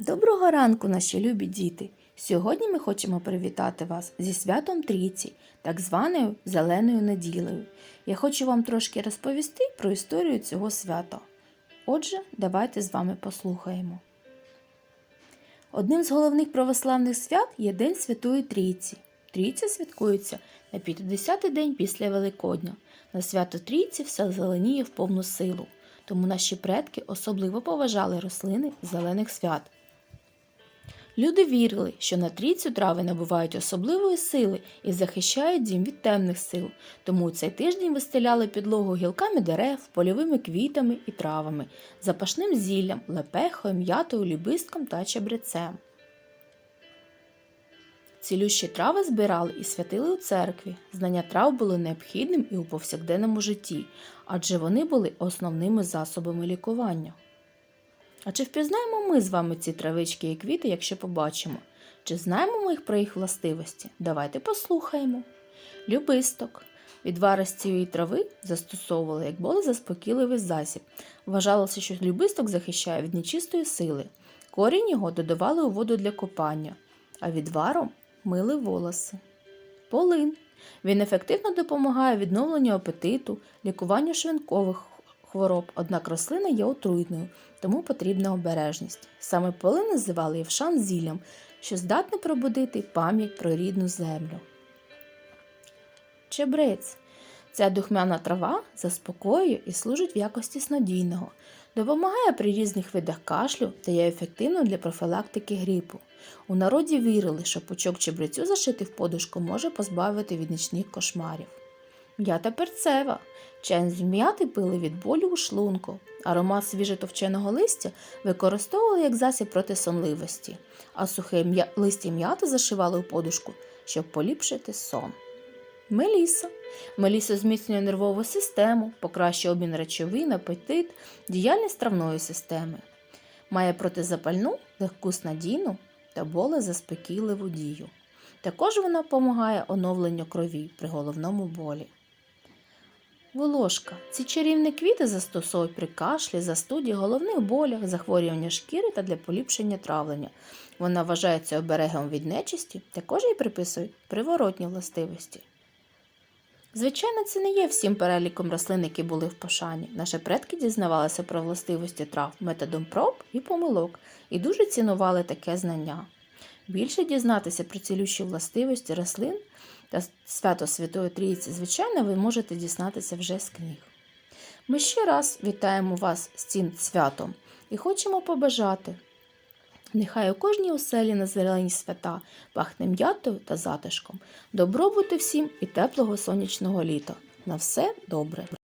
Доброго ранку, наші любі діти! Сьогодні ми хочемо привітати вас зі святом Трійці, так званою Зеленою неділею. Я хочу вам трошки розповісти про історію цього свята. Отже, давайте з вами послухаємо. Одним з головних православних свят є День Святої Трійці. Трійця святкується на 50-й день після Великодня. На свято Трійці все зеленіє в повну силу, тому наші предки особливо поважали рослини зелених свят. Люди вірили, що на трійцю трави набувають особливої сили і захищають дім від темних сил, тому у цей тиждень вистеляли підлогу гілками дерев, польовими квітами і травами, запашним зіллям, лепехою, м'ятою, лібистком та чебрецем. Цілющі трави збирали і святили у церкві. Знання трав було необхідним і у повсякденному житті, адже вони були основними засобами лікування. А чи впізнаємо ми з вами ці травички і квіти, якщо побачимо? Чи знаємо ми їх про їх властивості? Давайте послухаємо. Любисток. Відвари з цієї трави застосовували як болезаспокійливий засіб. Вважалося, що любисток захищає від нечистої сили. Корінь його додавали у воду для купання, а відваром мили волоси. Полин. Він ефективно допомагає відновленню апетиту, лікуванню шлункових хвороб, однак рослина є отруйною, тому потрібна обережність. Саме полин називали євшан зіллям, що здатне пробудити пам'ять про рідну землю. Чебрець. Ця духмяна трава заспокоює і служить в якості снодійного, допомагає при різних видах кашлю та є ефективною для профілактики грипу. У народі вірили, що пучок чебрецю зашити в подушку може позбавити від нічних кошмарів. М'ята перцева. Чай з м'яти пили від болю у шлунку. Аромат свіжетовченого листя використовували як засіб проти сонливості, а сухе листя м'яти зашивали у подушку, щоб поліпшити сон. Меліса. Меліса зміцнює нервову систему, покращує обмін речовин, апетит, діяльність травної системи. Має протизапальну, легку снадійну та болезаспокійливу дію. Також вона допомагає оновленню крові при головному болі. Волошка. Ці чарівні квіти застосовують при кашлі, застуді, головних болях, захворювання шкіри та для поліпшення травлення. Вона вважається оберегом від нечисті, також їй приписують приворотні властивості. Звичайно, це не є всім переліком рослин, які були в пошані. Наші предки дізнавалися про властивості трав методом проб і помилок і дуже цінували таке знання. Більше дізнатися про цілющі властивості рослин та свято Святої Трійці, звичайно, ви можете дізнатися вже з книг. Ми ще раз вітаємо вас з цим святом і хочемо побажати. Нехай у кожній оселі на зелені свята пахне м'ятою та затишком. Добробути всім і теплого сонячного літа. На все добре!